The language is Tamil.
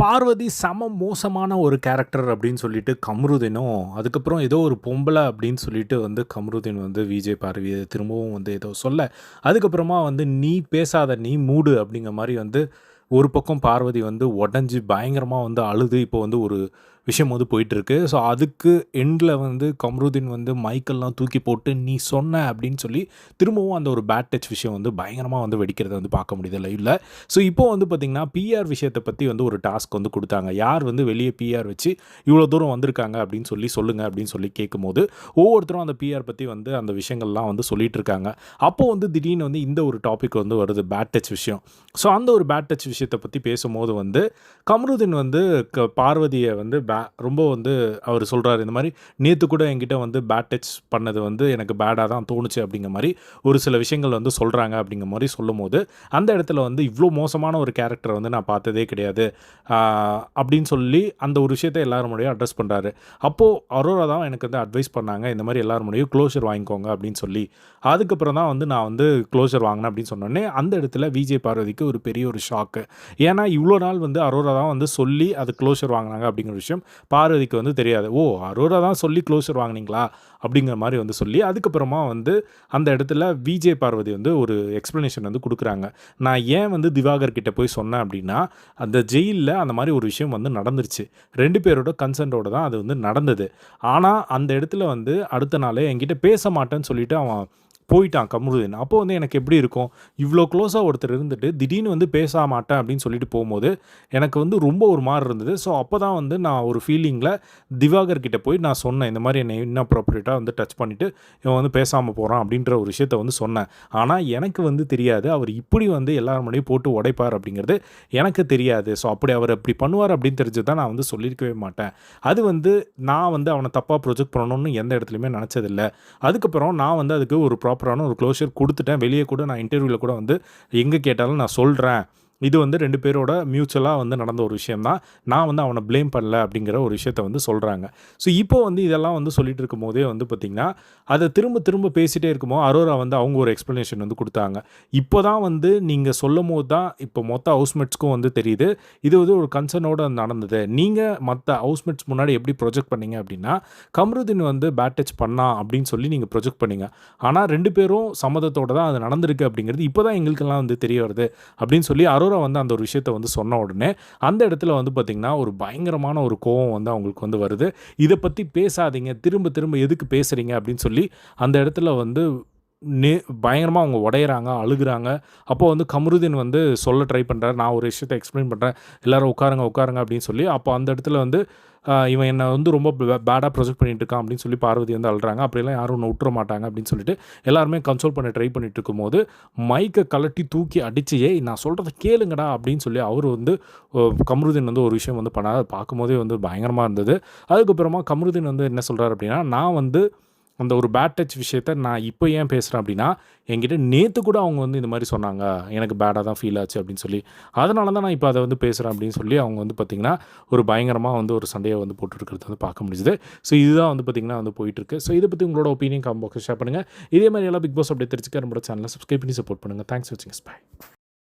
பார்வதி செம மோசமான ஒரு கேரக்டர் அப்படின்னு சொல்லிட்டு கம்ருதினும் அதுக்கப்புறம் ஏதோ ஒரு பொம்பளை அப்படின்னு சொல்லிட்டு வந்து கம்ருதீன் வந்து விஜய் பார்வையை திரும்பவும் வந்து ஏதோ சொல்ல அதுக்கப்புறமா வந்து நீ பேசாத நீ மூடு அப்படிங்கிற மாதிரி வந்து ஒரு பக்கம் பார்வதி வந்து உடஞ்சி பயங்கரமாக வந்து அழுது இப்போ வந்து ஒரு விஷயம் வந்து போயிட்டுருக்கு. ஸோ அதுக்கு எண்டில் வந்து கம்ருதீன் வந்து மைக்கெல்லாம் தூக்கி போட்டு நீ சொன்ன அப்படின்னு சொல்லி திரும்பவும் அந்த ஒரு பேட் டச் விஷயம் வந்து பயங்கரமாக வந்து வெடிக்கிறத வந்து பார்க்க முடியுது லைவில் ஸோ இப்போ வந்து பார்த்திங்கன்னா பிஆர் விஷயத்தை பற்றி வந்து ஒரு டாஸ்க் வந்து கொடுத்தாங்க. யார் வந்து வெளியே பிஆர் வச்சு இவ்வளோ தூரம் வந்திருக்காங்க அப்படின்னு சொல்லி சொல்லுங்கள் அப்படின்னு சொல்லி கேட்கும்போது ஒவ்வொருத்தரும் அந்த பிஆர் பற்றி வந்து அந்த விஷயங்கள்லாம் வந்து சொல்லிகிட்டு இருக்காங்க அப்போது வந்து திடீர்னு வந்து இந்த ஒரு டாபிக் வந்து வருது பேட் டச் விஷயம். ஸோ அந்த ஒரு பேட் டச் விஷயத்தை பற்றி பேசும்போது வந்து கம்ருதீன் வந்து க பார்வதியை வந்து பே ரொம்ப வந்து அவர் சொல்கிறாரு இந்த மாதிரி நேற்று கூட என்கிட்ட வந்து பேட் டச் பண்ணது வந்து எனக்கு பேடாக தான் தோணுச்சு அப்படிங்கிற மாதிரி ஒரு சில விஷயங்கள் வந்து சொல்கிறாங்க அப்படிங்கிற மாதிரி சொல்லும்போது அந்த இடத்துல வந்து இவ்வளோ மோசமான ஒரு கேரக்டர் வந்து நான் பார்த்ததே கிடையாது அப்படின்னு சொல்லி அந்த ஒரு விஷயத்தை எல்லாரும் முன்னாடியும் அட்ரஸ் பண்ணுறாரு அப்போது அரோரா தான் எனக்கு வந்து அட்வைஸ் பண்ணாங்க இந்த மாதிரி எல்லாரும் முன்னாடியும் க்ளோஷர் வாங்கிக்கோங்க அப்படின்னு சொல்லி. அதுக்கப்புறம் தான் வந்து நான் வந்து க்ளோஷர் வாங்கினேன் அப்படின்னு சொன்னோடனே அந்த இடத்துல விஜய் பார்வதிக்கு ஒரு பெரிய ஒரு ஷாக்கு ஏன்னா இவ்வளோ நாள் வந்து அரோரா தான் வந்து சொல்லி அது க்ளோஷர் வாங்கினாங்க அப்படிங்கிற விஷயம் பார்வதிக்கு வந்து தெரியாது. ஓ அரோரா தான் சொல்லி க்ளோஷர் வாங்கினீங்களா? அப்படிங்கிற மாதிரி வந்து சொல்லி அதுக்கப்புறமா வந்து அந்த இடத்துல விஜே பார்வதி வந்து ஒரு எக்ஸ்ப்ளனேஷன் வந்து கொடுக்குறாங்க. நான் ஏன் வந்து திவாகர் கிட்டே போய் சொன்னேன் அப்படின்னா அந்த ஜெயிலில் அந்த மாதிரி ஒரு விஷயம் வந்து நடந்துருச்சு. ரெண்டு பேரோட கன்சென்ட்டோட தான் அது வந்து நடந்தது. ஆனால் அந்த இடத்துல வந்து அடுத்த நாள் என்கிட்ட பேச மாட்டேன்னு சொல்லிட்டு அவன் போயிட்டான் கமருதீன். அப்போ வந்து எனக்கு எப்படி இருக்கும்? இவ்வளோ க்ளோஸாக ஒருத்தர் இருந்துட்டு திடீர்னு வந்து பேச மாட்டேன் அப்படின்னு சொல்லிட்டு போகும்போது எனக்கு வந்து ரொம்ப ஒரு மாதிரி இருந்தது. ஸோ அப்போ தான் வந்து நான் ஒரு ஃபீலிங்கில் திவாகர் கிட்டே போய் நான் சொன்னேன் இந்த மாதிரி என்னை இன்னப்ரோப்ரியேட்டாக வந்து டச் பண்ணிவிட்டு இவன் வந்து பேசாமல் போகிறான் அப்படின்ற ஒரு விஷயத்த வந்து சொன்னேன். ஆனால் எனக்கு வந்து தெரியாது அவர் இப்படி வந்து எல்லாரும் முன்னாடியும் போட்டு உடைப்பார் அப்படிங்கிறது எனக்கு தெரியாது. ஸோ அப்படி அவர் அப்படி பண்ணுவார் அப்படின்னு தெரிஞ்சு தான் நான் வந்து சொல்லியிருக்கவே மாட்டேன். அது வந்து நான் வந்து அவனை தப்பாக ப்ரொஜெக்ட் பண்ணணும்னு எந்த இடத்துலையுமே நினச்சதில்லை. அதுக்கப்புறம் நான் வந்து அதுக்கு ஒரு ப்ராப்பரான ஒரு க்ளோஷர் கொடுத்துட்டேன். வெளியே கூட நான் இன்டர்வியூவில் கூட வந்து எங்கே கேட்டாலும் நான் சொல்கிறேன் இது வந்து ரெண்டு பேரோட மியூச்சுவலாக வந்து நடந்த ஒரு விஷயம் தான் நான் வந்து அவனை ப்ளேம் பண்ணல அப்படிங்கிற ஒரு விஷயத்த வந்து சொல்கிறாங்க ஸோ இப்போ வந்து இதெல்லாம் வந்து சொல்லிட்டு இருக்கும் போதே வந்து பார்த்திங்கன்னா அதை திரும்ப திரும்ப பேசிகிட்டே இருக்கும்போது அரோரா வந்து அவங்க ஒரு எக்ஸ்ப்ளனேஷன் வந்து கொடுத்தாங்க. இப்போ தான் வந்து நீங்கள் சொல்லும் போது தான் இப்போ மொத்த ஹவுஸ்மேட்ஸ்க்கும் வந்து தெரியுது. இது வந்து ஒரு கன்சர்னோட நடந்தது. நீங்கள் மற்ற ஹவுஸ்மேட்ஸ் முன்னாடி எப்படி ப்ரொஜெக்ட் பண்ணீங்க அப்படின்னா கம்ருதீன் வந்து பேட் டச் பண்ணா அப்படின்னு சொல்லி நீங்கள் ப்ரொஜெக்ட் பண்ணீங்க. ஆனால் ரெண்டு பேரும் சம்மதத்தோட தான் அது நடந்திருக்கு அப்படிங்கிறது இப்போ தான் எங்களுக்கெல்லாம் வந்து தெரிய வருது அப்படின்னு சொல்லி அரோரா வந்து அந்த ஒரு விஷயத்தை வந்து சொன்ன உடனே அந்த இடத்துல வந்து பார்த்திங்கன்னா ஒரு பயங்கரமான ஒரு கோவம் வந்து அவங்களுக்கு வந்து வருது. இதை பற்றி பேசாதீங்க திரும்ப திரும்ப எதுக்கு பேசுகிறீங்க அப்படின்னு சொல்லி அந்த இடத்துல வந்து நே பயங்கரமாக அவங்க உடையிறாங்க அழுகுறாங்க. அப்போது வந்து கமருதீன் வந்து சொல்ல ட்ரை பண்ணுறாரு நான் ஒரு விஷயத்தை எக்ஸ்பிளைன் பண்ணுறேன் எல்லோரும் உட்காருங்க உட்காருங்க அப்படின்னு சொல்லி அப்போ அந்த இடத்துல வந்து இவன் என்னை வந்து ரொம்ப பேடாக ப்ரொஜெக்ட் பண்ணிட்டு இருக்கான் அப்படின்னு சொல்லி பார்வதி வந்து அழுறாங்க. அப்படிலாம் யாரும் ஒன்று விட்டுற மாட்டாங்க அப்படின்னு சொல்லிட்டு எல்லாருமே கன்சோல் பண்ண ட்ரை பண்ணிட்டு இருக்கும்போது மைக்கை கலட்டி தூக்கி அடிச்சு ஏய் நான் சொல்கிறத கேளுங்கடா அப்படின்னு சொல்லி அவர் வந்து கமருதீன் வந்து ஒரு விஷயம் வந்து பண்ணாத பார்க்கும்போதே வந்து பயங்கரமாக இருந்தது. அதுக்கப்புறமா கமருதீன் வந்து என்ன சொல்கிறார் அப்படின்னா நான் வந்து அந்த ஒரு பேட் டச் விஷயத்த நான் இப்போ ஏன் பேசுகிறேன் அப்படின்னா என்கிட்ட நேற்று கூட அவங்க வந்து இந்த மாதிரி சொன்னாங்க. எனக்கு பேடாக தான் ஃபீல் ஆச்சு அப்படின்னு சொல்லி. அதனால தான் நான் இப்போ அதை வந்து பேசுகிறேன் அப்படின்னு சொல்லி அவங்க வந்து பார்த்திங்கன்னா ஒரு பயங்கரமாக வந்து ஒரு சண்டையை வந்து போட்டுருக்கிறது வந்து பார்க்க முடிஞ்சுது. ஸோ இதுதான் வந்து பார்த்திங்கன்னா வந்து போயிட்டுருக்கு. ஸோ இதை பற்றி உங்களோட ஒப்பீனியன் காம்போக்கு ஷேர் பண்ணுங்கள் இதே மாதிரி எல்லாம் பிக் பாஸ் அப்படியே தெரிஞ்சுக்க நம்மளோட சேனலை சப்ஸ்கிரைப் பண்ணி சப்போர்ட் பண்ணுங்கள் தேங்க்ஸ் வாட்சிங் பை